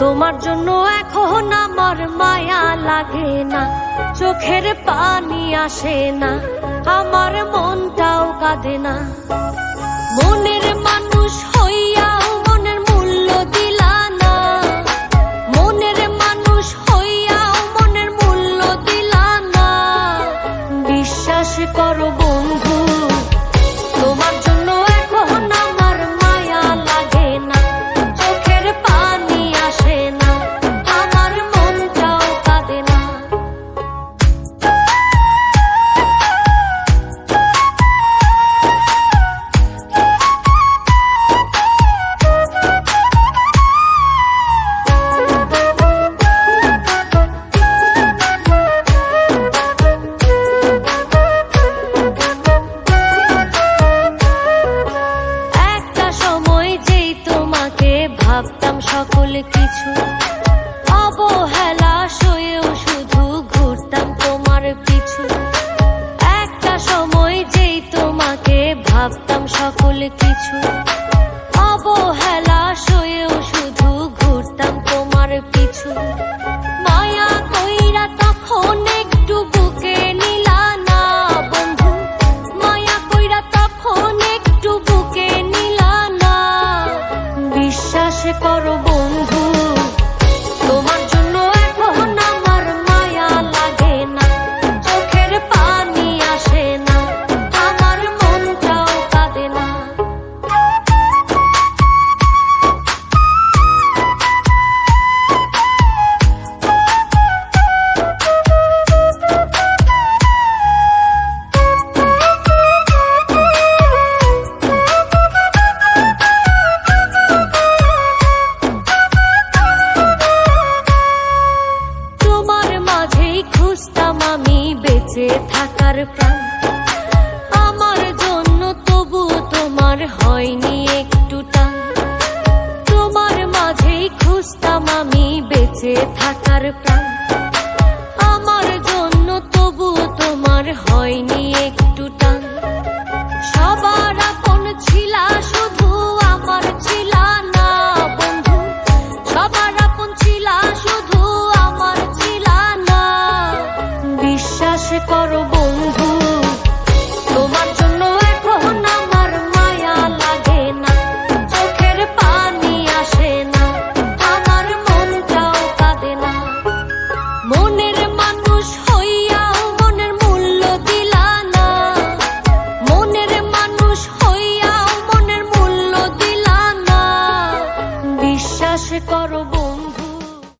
তোমার জন্য এখন আমার মায়া লাগে না, চোখের পানি আসে না, আমার মনটাও কাঁদে না। মনের মানুষ হইয়াও মনের মূল্য দিলা না, মনের মানুষ মনের মূল্য দিলা না। বিশ্বাস করো বন্ধু ভাবতাম সকল কিছু। অবহেলা সয়েও শুধু ঘুরতাম তোমার পিছু। একটা সময় যেই তোমাকে ভাবতাম সকল কিছু। অবহেলা সয়েও শুধু ঘুরতাম তোমার পিছু। করো বন্ধু থাকার প্রাণ। আমার জন্য তবু তোমার হয়নি একটু টান। তোমার মাঝেই খুঁজতাম আমি বেঁচে থাকার প্রাণ।